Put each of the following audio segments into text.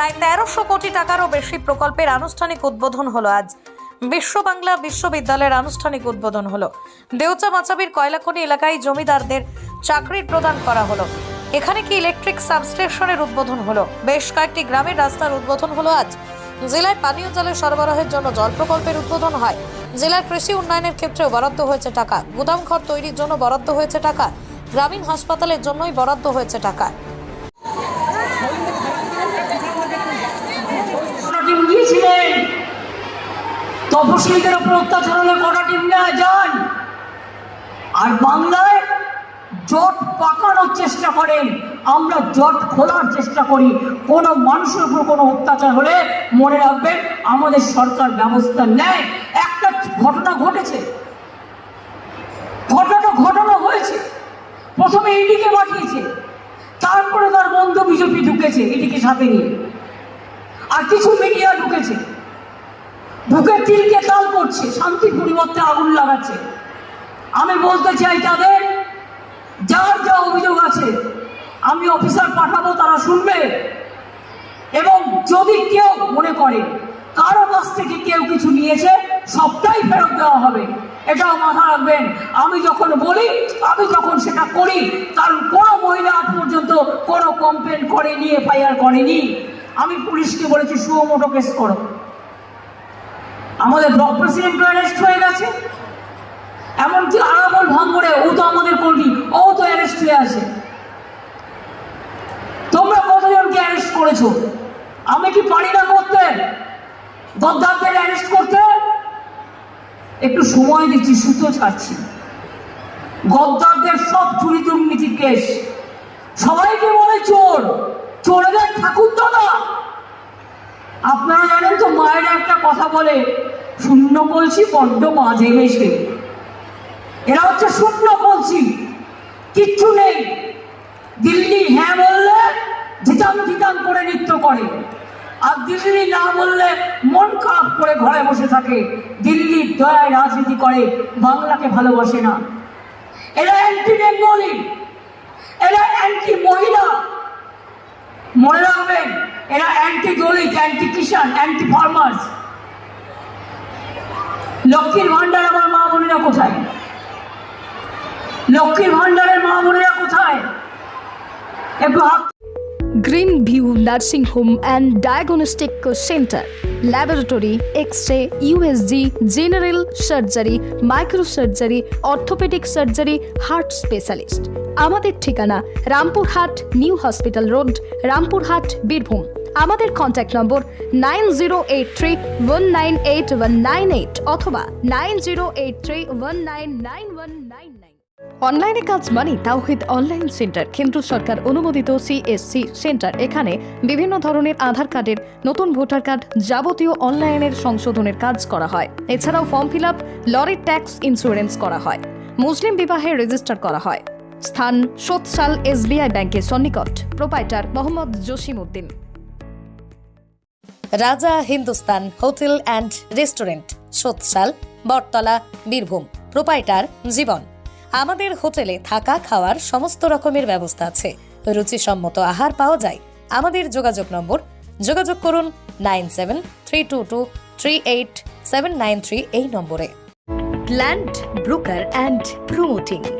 প্রায় তেরোশো কোটি টাকারও বেশি প্রকল্পের আনুষ্ঠানিক উদ্বোধন হলো আজ। বিশ্ব বাংলা বিশ্ববিদ্যালয়ের আনুষ্ঠানিক উদ্বোধন হলো। দেউচা মাচাবির কয়লাখনি এলাকায় জমিদারদের চাকরির প্রদান করা হলো। এখানে কি ইলেকট্রিক সাবস্টেশনের উদ্বোধন হলো? বেশ কয়েকটি গ্রামের রাস্তার উদ্বোধন হলো আজ। জেলায় পানীয় জলের সরবরাহের জন্য জল প্রকল্পের উদ্বোধন হয়। জেলার কৃষি উন্নয়নের ক্ষেত্রেও বরাদ্দ হয়েছে টাকা। গুদাম ঘর তৈরির জন্য বরাদ্দ হয়েছে টাকা। গ্রামীণ হাসপাতালের জন্যই বরাদ্দ হয়েছে টাকা। গিয়েছিলেন তপশিলীদের উপর অত্যাচার হলে কটা টিম নেওয়া যান। আর বাংলায় জট পাকানোর চেষ্টা করেন। আমরা জট খোলার চেষ্টা করি। কোনো মানুষের উপর কোনো অত্যাচার হলে মনে রাখবেন, আমাদের সরকার ব্যবস্থা নেয়। একটা ঘটনা ঘটেছে। ঘটনা ঘটনা হয়েছে। প্রথমে ইডিকে পাঠিয়েছে। তারপরে তার বন্ধু বিজেপি ঢুকেছে ইডিকে সাথে নিয়ে। আর কিছু মিডিয়া ঢুকেছে। ঢুকে তিলকে তাল করছে, শান্তির পরিবর্তে আগুন লাগাচ্ছে। আমি বলতে চাই তাদের, যার যা অভিযোগ আছে, আমি অফিসার পাঠাবো, তারা শুনবে। এবং যদি কেউ মনে করে কারও কাছ থেকে কেউ কিছু নিয়েছে, সবটাই ফেরত দেওয়া হবে। এটাও মাথা রাখবেন, আমি যখন বলি, আমি যখন সেটা করি, কারণ কোনো মহিলা আজ পর্যন্ত কোনো কমপ্লেন করেনি এফআইআর করেনি। পুলিশকে বলেছি সুমোটো কেস করো। আমাদের ব্লক প্রেসিডেন্ট অ্যারেস্ট হয়ে গেছে। এমনকি আরাবল ভাঙ্গরে ও তো আমাদের কর্মী, ও তো অ্যারেস্ট হয়ে আছে। তোমরা কতজনকে অ্যারেস্ট করেছ? আমি কি পারি না করতে? গদ্দারদের অ্যারেস্ট করতে? একটু সময় দিচ্ছি, সুতো ছাড়ছি। গদ্দারদের সব চুরি দুর্নীতি কেস। সবাইকে বলে চোর। চোরেদের ঠাকুর দাদা। আপনারা জানেন তো, মায়েরা একটা কথা বলে, শূন্য কলসি বড্ড মাঝে। মেশে এরা হচ্ছে শূন্য কলসি, কিচ্ছু নেই। দিল্লি হ্যাঁ বললে ধিতাম ধিতাম করে নৃত্য করে। আর দিল্লি না বললে মন খারাপ করে ঘরে বসে থাকে। দিল্লির দয়ায় রাজনীতি করে, বাংলাকে ভালোবাসে না। এরা অ্যান্টি বেঙ্গলি এরা অ্যান্টি মহিলা মনে রাখবেন এরা anti Dalit anti kisan anti farmers লক্ষ্মীর ভান্ডার আমার মা বোনেরা কোথায়? লক্ষ্মীর ভান্ডারের মা বোনেরা কোথায়? একটু green view nursing home and diagnostic centre laboratory X ray USG general surgery microsurgery orthopaedic surgery heart specialist আমাদের ঠিকানা Rampurhat new hospital road, Rampurhat, Birbhum. আমাদের contact number nine zero eight three one nine eight one nine eight অথবা nine zero eight three one nine nine one nine nine অনলাইনে কাজ মানে তাওহিদ online centre, কেন্দ্র সরকার অনুমোদিত সিএসসি সেন্টার। এখানে বিভিন্ন ধরনের আধার কার্ডের নতুন ভোটার কার্ড যাবতীয় অনলাইনের সংশোধনের কাজ করা হয়। এছাড়াও ফর্ম ফিল আপ লরির ট্যাক্স ইন্স্যুরেন্স করা হয়। মুসলিম বিবাহে রেজিস্টার করা হয়। স্থান সোৎসাল এসবিআই ব্যাংকের সন্নিকট। Proprietor Mohammad Jasim Uddin Raja Hindustan hotel and restaurant সোৎসাল Battala, Birbhum, proprietor, Jiban. আমাদের হোটেলে থাকা খাওয়ার সমস্ত রকমের ব্যবস্থা আছে। রুচিসম্মত আহার পাওয়া যায়। আমাদের যোগাযোগ নম্বর, যোগাযোগ করুন nine seven three two two three eight seven nine three এই নম্বরে। Land broker and promoting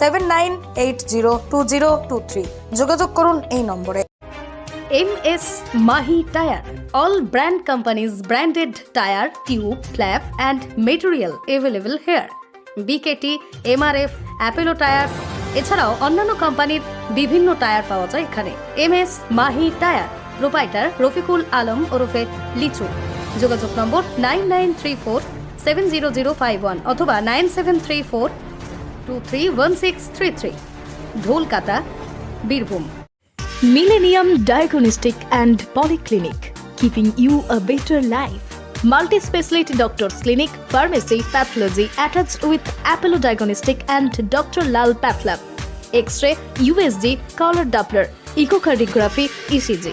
seven nine eight zero two zero two three যোগাযোগ করুন এই নম্বরে। M S Mahi tyre all brand companies branded tyre tube flap and material available here BKT MRF Apollo tyres এছাড়াও অন্যান্য কোম্পানির বিভিন্ন tyre পাওয়া যায় এখানে। M S Mahi tyre proprietor Rafikul Alam ওরফে লিচু। যোগাযোগ number nine nine three four seven zero zero five one অথবা nine seven three four two three one six three three Dholkata Birbhum millennium diagnostic and polyclinic keeping you a better life multi doctor clinic pharmacy pathology attach with Apollo diagnostic and doctor Lal pathlab X ray USG colour doppler echocardiography ECG